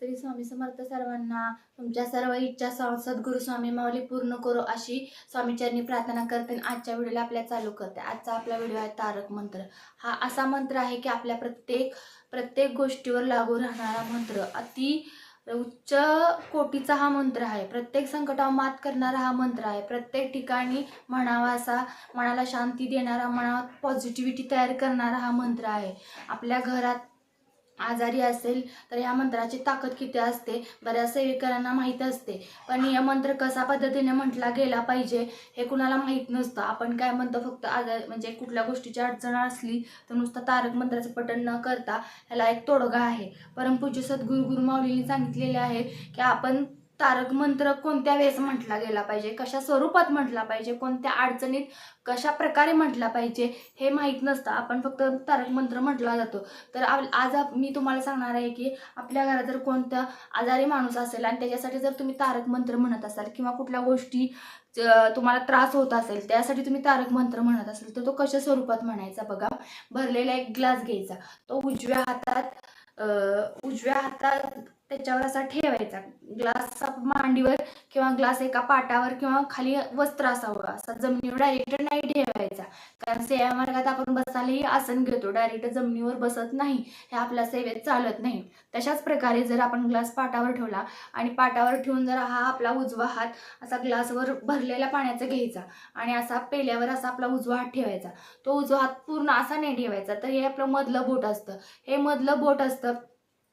श्री स्वामी समर्थ सर्वांना तुमच्या सर्व इच्छा स- सद्गुरू स्वामी माऊली पूर्ण करो अशी स्वामीचरणी प्रार्थना करते आणि आजच्या व्हिडिओला आपल्या चालू करते. आजचा आपला व्हिडिओ आहे तारक मंत्र. हा असा मंत्र आहे की आपल्या प्रत्येक प्रत्येक गोष्टीवर लागू राहणारा मंत्र. अति उच्च कोटीचा हा मंत्र आहे. प्रत्येक संकटावर मात करणारा हा मंत्र आहे. प्रत्येक ठिकाणी म्हणावा असा मनाला शांती देणारा मनात पॉझिटिव्हिटी तयार करणारा हा मंत्र आहे. आपल्या घरात आजारी असेल तर या मंत्राची ताकद किती असते? बऱ्याच सेविकांना माहीत असते. पण या मंत्र कसा पद्धतीने म्हटला गेला पाहिजे हे कुणाला माहीत नसतं. आपण काय म्हणतो फक्त आजार म्हणजे कुठल्या गोष्टीची अडचण असली तर नुसतं तारक मंत्राचं पठण न करता ह्याला एक तोडगा आहे. परमपूज्य सद्गुरू गुरु सांगितलेले आहे की आपण तारक मंत्र कोणत्या वेळेस म्हटला गेला पाहिजे? कशा स्वरूपात म्हटला पाहिजे? कोणत्या अडचणीत कशा प्रकारे म्हटला पाहिजे? हे माहीत नसतं. आपण फक्त तारक मंत्र म्हटला जातो. तर आ- आज मी तुम्हाला सांगणार आहे की आपल्या घरात जर कोणता आजारी माणूस असेल आणि त्याच्यासाठी जर तुम्ही तारक मंत्र म्हणत असाल किंवा कुठल्या गोष्टी तुम्हाला त्रास होत असेल त्यासाठी तुम्ही तारक मंत्र म्हणत असाल तर तो कशा स्वरूपात म्हणायचा बघा? भरलेला एक ग्लास घ्यायचा. तो उजव्या हातात उजव्या हातात त्याच्यावर असा ठेवायचा. ग्लास मांडीवर किंवा ग्लास एका पाटावर किंवा खाली वस्त्र असावं. असा जमिनीवर डायरेक्ट नाही ठेवायचा. कारण सेवा मार्गात आपण बसायलाही आसन घेतो. डायरेक्ट जमिनीवर बसत नाही. हे आपल्या सेवेत चालत नाही. तशाच प्रकारे जर आपण ग्लास पाटावर ठेवला आणि पाटावर ठेवून जर हा आपला उजवा हात असा ग्लासवर भरलेल्या पाण्याचा घ्यायचा आणि असा पेल्यावर असा आपला उजवा हात ठेवायचा. तो उजवा हात पूर्ण असा नाही ठेवायचा. तर हे आपलं मधलं बोट असतं. हे मधलं बोट असतं.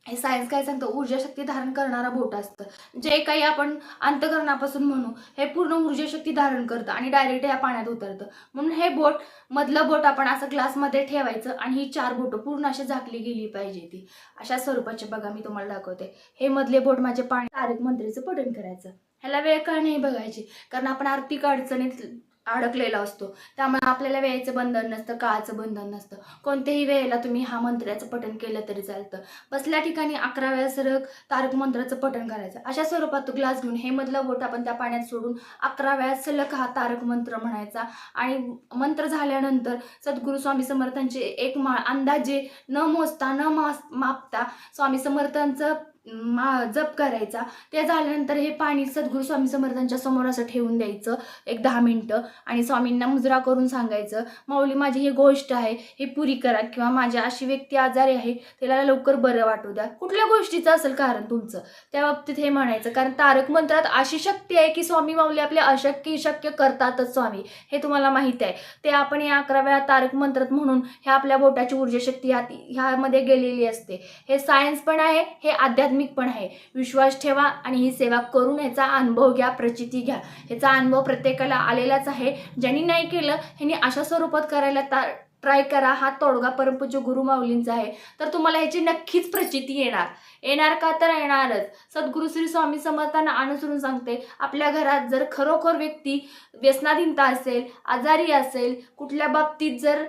हे सायन्स काय सांगतं? ऊर्जा शक्ती धारण करणारा बोट असतं. जे काही आपण अंतकरणापासून म्हणू हे पूर्ण ऊर्जा शक्ती धारण करतं आणि डायरेक्ट या पाण्यात उतरतं. म्हणून हे बोट मधलं बोट आपण असं ग्लासमध्ये ठेवायचं आणि ही चार बोटं पूर्ण अशी झाकली गेली पाहिजे ती. अशा स्वरूपाचे बघा मी तुम्हाला दाखवते. हे मधले बोट माझे पाणी तारक मंत्रीचं पठण करायचं. ह्याला वेळ का नाही बघायची? कारण आपण आर्थिक अडचणीत अडकलेला असतो. त्यामुळे आपल्याला वेळेचं बंधन नसतं काळाचं बंधन नसतं. कोणत्याही वेळेला तुम्ही हा मंत्राचं पठण केलं तरी चालतं. बसल्या ठिकाणी अकरा वेळा सरक तारक मंत्राचं पठण करायचं. अशा स्वरूपात ग्लास घेऊन हे मधलं बोट आपण त्या पाण्यात सोडून अकरा वेळा सलग हा तारक मंत्र म्हणायचा. आणि मंत्र झाल्यानंतर सद्गुरू स्वामी समर्थांचे एक माळ अंदाजे न मोजता न मास मापता स्वामी समर्थांचं मा जप करायचा. ते झाल्यानंतर हे पाणी सद्गुरू स्वामी समर्थांच्या समोर असं ठेवून द्यायचं एक दहा मिनटं. आणि स्वामींना मुजरा करून सांगायचं माऊली माझी ही गोष्ट आहे हे पुरी करा किंवा माझ्या अशी व्यक्ती आजारी आहे तिला लवकर बरं वाटू द्या. कुठल्या गोष्टीचं असेल कारण तुमचं? त्या बाबतीत हे म्हणायचं. कारण तारक मंत्रात अशी शक्ती आहे की स्वामी माऊली आपल्या अशक्य शक्य करतातच स्वामी. हे तुम्हाला माहीत आहे. ते आपण या अकरा वेळा तारक मंत्रात म्हणून ह्या आपल्या बोटाची ऊर्जा शक्ती ह्या ह्यामध्ये गेलेली असते. हे सायन्स पण आहे हे आध्यात्मिक पण आहे. विश्वास ठेवा आणि ही सेवा करून ह्याचा अनुभव घ्या प्रचिती घ्या. ह्याचा अनुभव प्रत्येकाला आलेलाच आहे. ज्यांनी नाही केलं ह्यांनी अशा स्वरूपात करायला ता ट्राय करा. हा तोडगा परमपूज्य गुरु माऊलींचा आहे. तर तुम्हाला ह्याची नक्कीच प्रचिती येणार. येणार का तर येणारच. सद्गुरु श्री स्वामी समर्थांना अनुसरून सांगते आपल्या घरात जर खरोखर व्यक्ती व्यसनाधीनता असेल आजारी असेल कुठल्या बाबतीत जर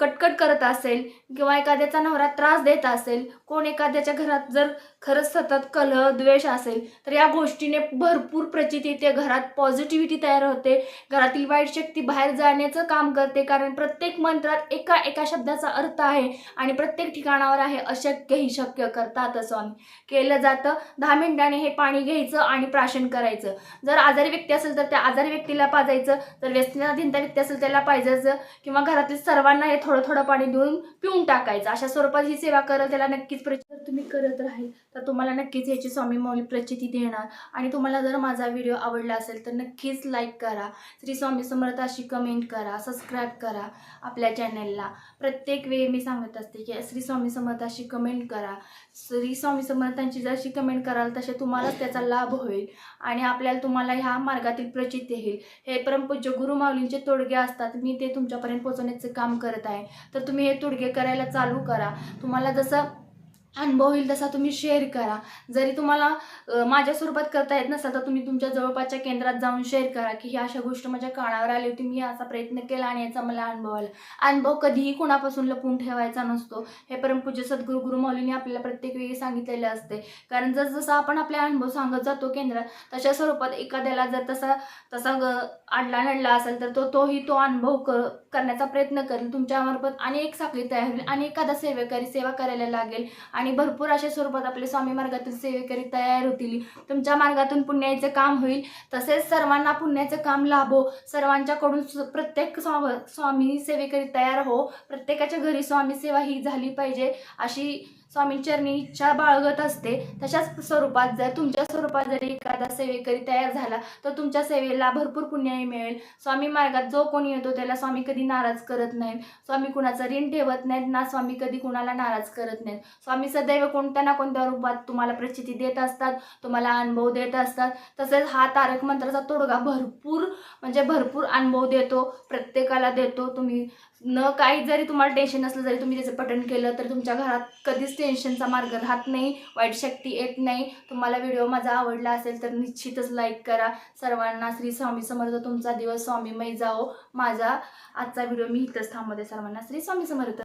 कटकट करत असेल किंवा एखाद्याचा नवरा त्रास देत असेल कोण एखाद्याच्या घरात जर खरंच सतत कलह द्वेष असेल तर या गोष्टीने भरपूर प्रचिती येते. घरात पॉझिटिव्हिटी तयार होते. घरातील वाईट शक्ती बाहेर जाण्याचं काम करते कारण प्रत्येक मंत्रात एका एका शब्दाचा अर्थ आहे आणि प्रत्येक ठिकाणावर आहे. अशक्य ही शक्य करतात स्वामी केलं जातं. दहा मिनिटाने हे पाणी घ्यायचं आणि प्राशन करायचं. जर आजारी व्यक्ती असेल तर त्या आजारी व्यक्तीला पाजायचं. जर व्यसनाधीनता व्यक्ती असेल त्याला पाहिजायचं किंवा घरातील सर्वांना हे थोडं थोडं पाणी देऊन पिऊन टाकायचं. अशा स्वरूपात ही सेवा करत त्याला नक्कीच प्रचार तुम्ही करत राहील तर तुम्हाला नक्कीच याची स्वामी माऊली प्रचिती देणार. आणि तुम्हाला जर माझा व्हिडिओ आवडला असेल तर नक्कीच लाईक करा. श्री स्वामी समर्थ अशी कमेंट करा सबस्क्राईब करा आपल्या चॅनलला प्रत्येक वेळी मी सांगत असते की श्री स्वामी समर्थ अशी कमेंट करा. श्री स्वामी समर्थांची जशी कमेंट कराल तसे तुम्हालाच त्याचा लाभ होईल. आणि आपल्याला तुम्हाला ह्या मार्गातील प्रचिती येईल. हे परमपूज्य गुरु माऊलींचे तोडगे असतात. मी ते तुमच्यापर्यंत पोहोचवण्याचं काम करत आहे. तर तुम्ही हे तोडगे करायला चालू करा. तुम्हाला जसं अनुभव होईल तसा तुम्ही शेअर करा. जरी तुम्हाला माझ्या स्वरूपात करता येत नसेल तर तुम्ही तुमच्या जवळपासच्या केंद्रात जाऊन शेअर करा की ही अशा गोष्ट माझ्या कानावर आली होती मी असा प्रयत्न केला आणि याचा मला अनुभव आला. अनुभव कधीही कुणापासून लपून ठेवायचा नसतो. हे परमपूज्य सद्गुरू गुरु मौलीने आपल्याला प्रत्येक वेळी सांगितलेले असते. कारण जसजसं आपण आपले अनुभव सांगत जातो केंद्रात तशा स्वरूपात एखाद्याला जर तसा तसा ग अडला नडला असेल तर तो तोही तो अनुभव क करण्याचा प्रयत्न करेल. तुमच्यामार्फत एक साखळी तयार होईल आणि एखादा सेवेकरी सेवा करायला लागेल आणि भरपूर अशा स्वरूपात आपले स्वामी मार्गातील सेवेकरी तयार होतील. तुमच्या मार्गातून पुण्याचं काम होईल. तसेच सर्वांना पुण्याचं काम लाभो. सर्वांच्याकडून सु- प्रत्येक स्वा स्वामी सेवेकरी तयार हो. प्रत्येकाच्या घरी स्वामी सेवा ही झाली पाहिजे अशी स्वामींचरणी इच्छा बाळगत असते. तशाच स्वरूपात जर तुमच्या स्वरूपात जर एखादा सेवेकरी तयार झाला तर तुमच्या सेवेला भरपूर पुण्यही मिळेल. स्वामी मार्गात जो कोणी येतो त्याला स्वामी कधी नाराज करत नाहीत. स्वामी कुणाचं ऋण ठेवत नाहीत ना स्वामी कधी कुणाला नाराज करत नाहीत. स्वामी सदैव कोणत्या ना कोणत्या रूपात तुम्हाला प्रचिती देत असतात तुम्हाला अनुभव देत असतात. तसेच हा तारक मंत्राचा तोडगा भरपूर म्हणजे भरपूर अनुभव देतो प्रत्येकाला देतो. तुम्ही न काही जरी तुम्हाला टेन्शन नसलं जरी तुम्ही त्याचं पठण केलं तर तुमच्या घरात कधीच टेन्शनचा मार्ग राहत नाही वाईट शक्ती येत नाही. तुम्हाला व्हिडिओ माझा आवडला असेल तर निश्चितच लाईक करा. सर्वांना श्री स्वामी समर्थ तुमचा दिवस स्वामीमय जाओ माझा आजचा व्हिडिओ मी इथंच थांबवते. सर्वांना श्री स्वामी समर्थ.